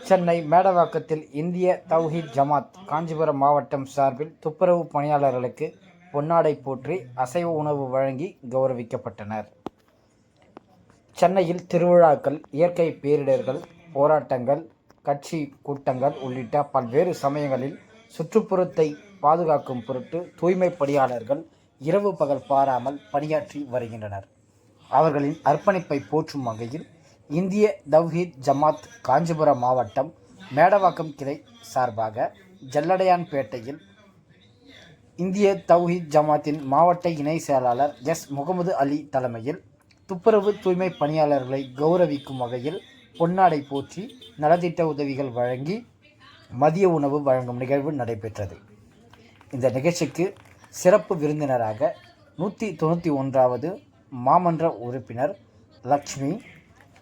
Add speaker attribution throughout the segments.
Speaker 1: சென்னை மேடவாக்கத்தில் இந்திய தவ்ஹீத் ஜமாத் காஞ்சிபுரம் மாவட்டம் சார்பில் துப்புரவு பணியாளர்களுக்கு பொன்னாடை போற்றி அசைவ உணவு வழங்கி கௌரவிக்கப்பட்டனர். சென்னையில் திருவிழாக்கள் இயற்கை பேரிடர்கள் போராட்டங்கள் கட்சி கூட்டங்கள் உள்ளிட்ட பல்வேறு சமயங்களில் சுற்றுப்புறத்தை பாதுகாக்கும் பொருட்டு தூய்மை பணியாளர்கள் இரவு பகல் பாராமல் பணியாற்றி வருகின்றனர். அவர்களின் அர்ப்பணிப்பை போற்றும் வகையில் இந்திய தவ்ஹீத் ஜமாத் காஞ்சிபுரம் மாவட்டம் மேடவாக்கம் கிளை சார்பாக ஜல்லடையான்பேட்டையில் இந்திய தவ்ஹீத் ஜமாத்தின் மாவட்ட இணை செயலாளர் எஸ். முகமது அலி தலைமையில் துப்புரவு தூய்மை பணியாளர்களை கௌரவிக்கும் வகையில் பொன்னாடை போற்றி நலத்திட்ட உதவிகள் வழங்கி மதிய உணவு வழங்கும் நிகழ்வு நடைபெற்றது. இந்த நிகழ்ச்சிக்கு சிறப்பு விருந்தினராக நூற்றி தொண்ணூற்றி ஒன்றாவது மாமன்ற உறுப்பினர் லக்ஷ்மி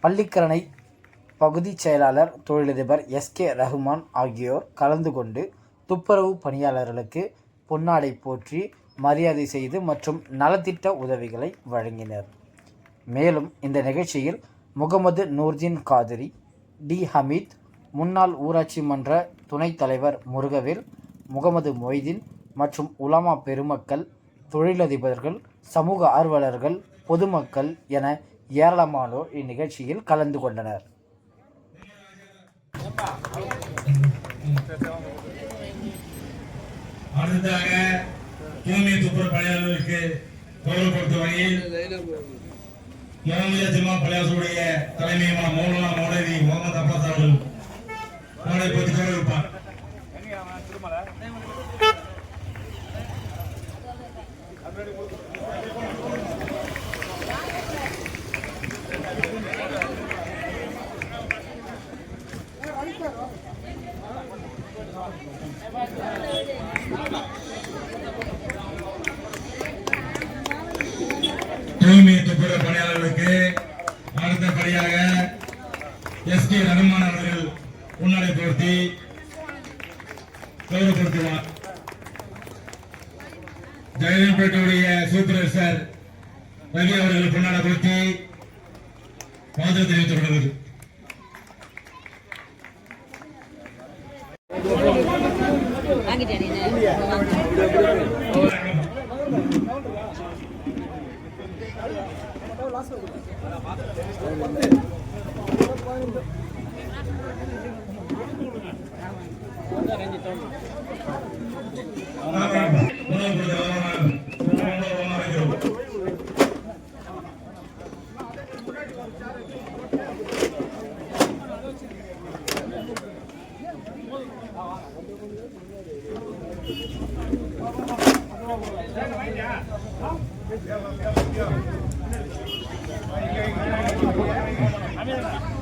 Speaker 1: பள்ளிக்கரணை பகுதிச் செயலாளர் தொழிலதிபர் எஸ். கே. ரஹ்மான் ஆகியோர் கலந்து கொண்டு துப்புரவு பணியாளர்களுக்கு பொன்னாடை போற்றி மரியாதை செய்து மற்றும் நலத்திட்ட உதவிகளை வழங்கினர். மேலும் இந்த நிகழ்ச்சியில் முகமது நூர்தீன் காதிரி டி. ஹமீத் முன்னாள் ஊராட்சி மன்ற துணைத் தலைவர் முருகவேல் முகமது மொய்தீன் மற்றும் உலமா பெருமக்கள் தொழிலதிபர்கள் சமூக ஆர்வலர்கள் பொதுமக்கள் என ஏராளமானோர் இந்நிகழ்ச்சியில் கலந்து கொண்டனர்.
Speaker 2: அடுத்ததாக தூய்மை துப்புரவு பணியாளர்களுக்கு கௌரவப்படுத்தும் வகையில் முகமது ஜிம்மா பள்ளியாசுடைய தலைமையுமான மௌலானா மௌலவி முகமது அப்பாஸ் அவர்கள் அவரை பற்றி கௌரவிப்பார் திருமலை துப்புரவு பணியாளர்களுக்கு அடுத்தபடியாக எஸ் கே ரகுமான் அவர்கள் முன்னாடி போர்த்தி கௌரவப்படுத்துவார். ஜெகன்பேட்டையுடைய சூப்பர்வைசர் ரவி அவர்கள் பொன்னாட போர்த்தி வாழ்த்து தெரிவித்துக் Yeah,
Speaker 3: yeah, yeah.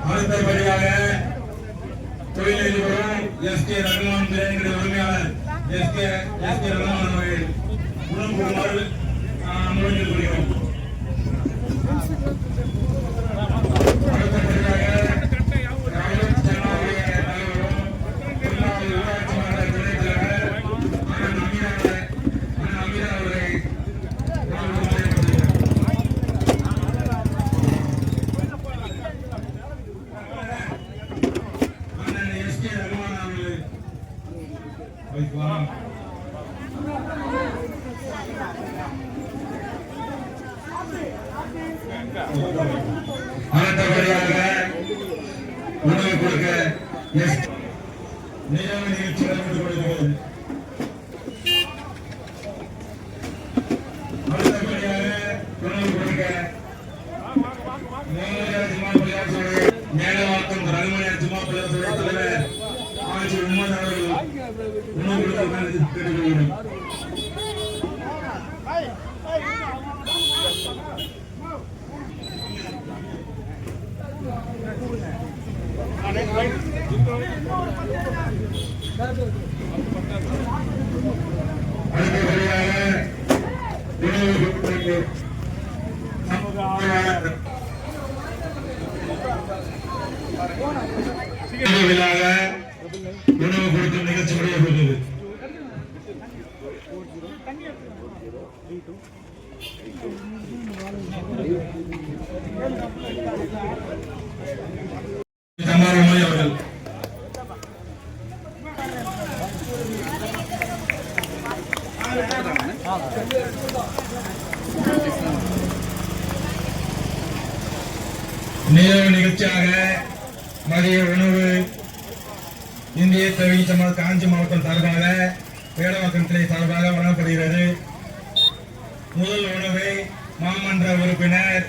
Speaker 2: அடுத்தபடியாக தொழிலதிபரும் எஸ் கே ரகுமான் பிரியாணிகளுடைய உரிமையாளர் S K S K Rahman அவர்கள். உணவு கொடுக்குமாறு முன்னிட்டு கொள்கிறோம் அடுத்தபடியாக ராஜத் ஜனாவுடைய தலைவரும் முன்னாள் ஊராட்சி மன்ற துணைத் தலைவர் அண்ணன் அமீர் அவர்களை அண்ணன் அமீர் அவர்களை நான் முன்னிலைப்படுத்துகிறேன். அண்ணன் எஸ் கே ரகுமான் அவர்களை வைக்கலாம் அடுத்தபடியாக உணவு கொடுக்க எஸ். நியம நிகழ்ச்சி நடந்து கொள்கிறது அடுத்தபடியாக உணவு கொடுக்க மேலவாக்கம் ரகுமணியார் தலைவர் அவர்கள் உணவு கொடுக்க உணவு கொடுக்க கொடுக்கும் நிகழ்ச்சி நடைபெற்றது தமாரமணி அவர்கள் நிறைவு நிகழ்ச்சியாக மதிய உணவு இந்திய தெரிவித்த காஞ்சி மாவட்டம் சார்பாக வேடவாக்கம் கிளை சார்பாக வழங்கப்படுகிறது. முதல் உணவை மாமன்ற உறுப்பினர்